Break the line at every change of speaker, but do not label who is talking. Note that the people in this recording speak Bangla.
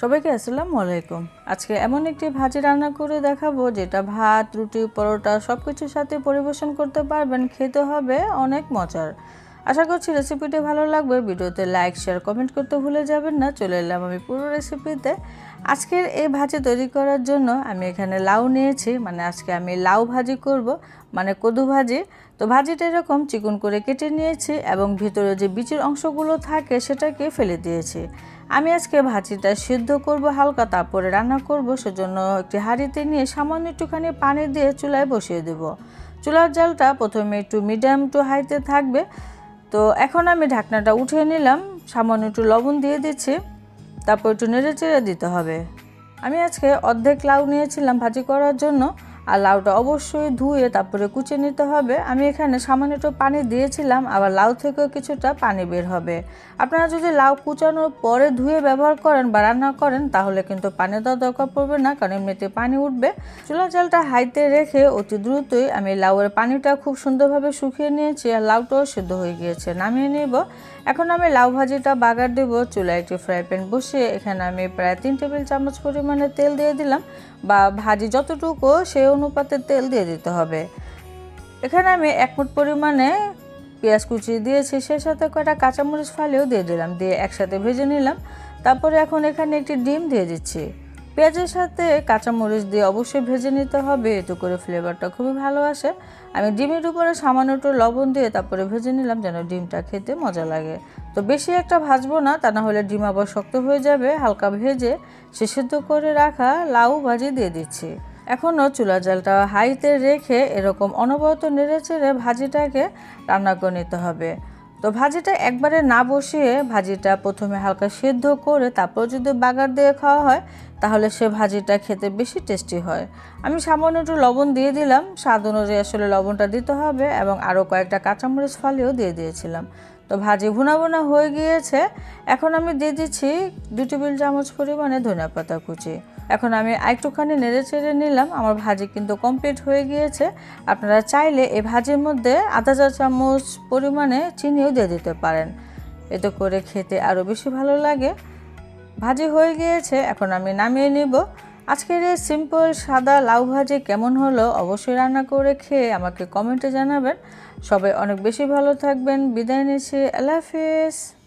সবাইকে আসসালামু আলাইকুম। আজকে এমন একটি ভাজি রান্না করে দেখাবো, যেটা ভাত, রুটি, পরোটা সব কিছুর সাথে পরিবেশন করতে পারবেন, খেতে হবে অনেক মজার। আশা করছি রেসিপিটি ভালো লাগবে, ভিডিওতে লাইক, শেয়ার, কমেন্ট করতে ভুলে যাবেন না, চলে এলাম আমি পুরো রেসিপিতে। আজকের এই ভাজি তৈরি করার জন্য আমি এখানে লাউ নিয়েছি মানে আজকে আমি লাউ ভাজি করব মানে কদু ভাজি। তো ভাজিটা এরকম চিকন করে কেটে নিয়েছি এবং ভিতরে যে বিচির অংশগুলো থাকে সেটাকে ফেলে দিয়েছি। আমি আজকে ভাজিটা সিদ্ধ করব, হালকা তারপরে রান্না করব, সেজন্য একটি হাঁড়িতে নিয়ে সামান্য একটুখানি পানি দিয়ে চুলায় বসিয়ে দেব। চুলার জালটা প্রথমে একটু মিডিয়াম টু হাইতে থাকবে। তো এখন আমি ঢাকনাটা উঠিয়ে নিলাম, সামান্য একটু লবণ দিয়ে দিচ্ছি। তারপর একটু নেড়ে চেড়ে দিতে হবে। আমি আজকে অর্ধেক লাউ নিয়েছিলাম ভাজি করার জন্য। আর লাউটা অবশ্যই ধুয়ে তারপরে কুচে নিতে হবে। আমি এখানে সামান্য একটু পানি দিয়েছিলাম, আবার লাউ থেকেও কিছুটা পানি বের হবে। আপনারা যদি লাউ কুচানোর পরে ধুয়ে ব্যবহার করেন বা রান্না করেন, তাহলে কিন্তু পানি দেওয়ার দরকার পড়বে না, কারণ এমনিতে পানি উঠবে। চুলা জালটা হাইতে রেখে অতি দ্রুতই আমি লাউয়ের পানিটা খুব সুন্দরভাবে শুকিয়ে নিয়েছি আর লাউটাও সিদ্ধ হয়ে গিয়েছে। নামিয়ে নেব। এখন আমি লাউ ভাজিটা বাগার দেব। চুলায় একটি ফ্রাই প্যান বসিয়ে এখানে আমি প্রায় তিন টেবিল চামচ পরিমাণে তেল দিয়ে দিলাম। বা ভাজি যতটুকু সেই অনুপাতে তেল দিয়ে দিতে হবে। এখানে আমি এক মুঠ পরিমাণে পেঁয়াজ কুচি দিয়েছি, সেই সাথে কয়টা কাঁচামরিচ ফালিও দিয়ে দিলাম, দিয়ে একসাথে ভেজে নিলাম। তারপরে এখন এখানে একটি ডিম দিয়ে দিচ্ছি। পেঁয়াজের সাথে কাঁচামরিচ দিয়ে অবশ্যই ভেজে নিতে হবে, এতে করে ফ্লেভারটা খুবই ভালো আসে। আমি ডিমের উপরে সামান্য একটু লবণ দিয়ে তারপরে ভেজে নিলাম যেন ডিমটা খেতে মজা লাগে। তো বেশি একটা ভাজবো না, তা না হলে ডিম আবার শক্ত হয়ে যাবে, হালকা ভেজে সে সিদ্ধ করে রাখা লাউ ভাজি দিয়ে দিচ্ছি। এখনও চুলা জালটা হাইতে রেখে এরকম অনবরত নেড়ে চেড়ে ভাজিটাকে রান্না করে নিতে হবে। তো ভাজিটা একবারে না বসিয়ে ভাজিটা প্রথমে হালকা সেদ্ধ করে তারপর যদি বাগার দিয়ে খাওয়া হয়, তাহলে সে ভাজিটা খেতে বেশি টেস্টি হয়। আমি সামান্য একটু লবণ দিয়ে দিলাম। স্বাদ অনুযায়ী আসলে লবণটা দিতে হবে এবং আরও কয়েকটা কাঁচামরিচ ফালিও দিয়ে দিয়েছিলাম। তো ভাজি ভুনা ভুনা হয়ে গিয়েছে। এখন আমি দিয়ে দিচ্ছি দু টেবিল চামচ পরিমাণে ধনিয়া পাতা কুচি। এখন আমি একটুখানি নেড়ে চেড়ে নিলাম। আমার ভাজি কিন্তু কমপ্লিট হয়ে গিয়েছে। আপনারা চাইলে এই ভাজির মধ্যে আধা চা চামচ পরিমাণে চিনিও দিয়ে দিতে পারেন। এতে করে খেতে আরও বেশি ভালো লাগে। ভাজি হয়ে গিয়েছে, এখন আমি নামিয়ে নিব। আজকের এই সিম্পল সাদা লাউ ভাজি কেমন হলো অবশ্যই রান্না করে খেয়ে আমাকে কমেন্টে জানাবেন। সবাই অনেক বেশি ভালো থাকবেন। বিদায় নিচ্ছি। আল্লাহ হাফিজ।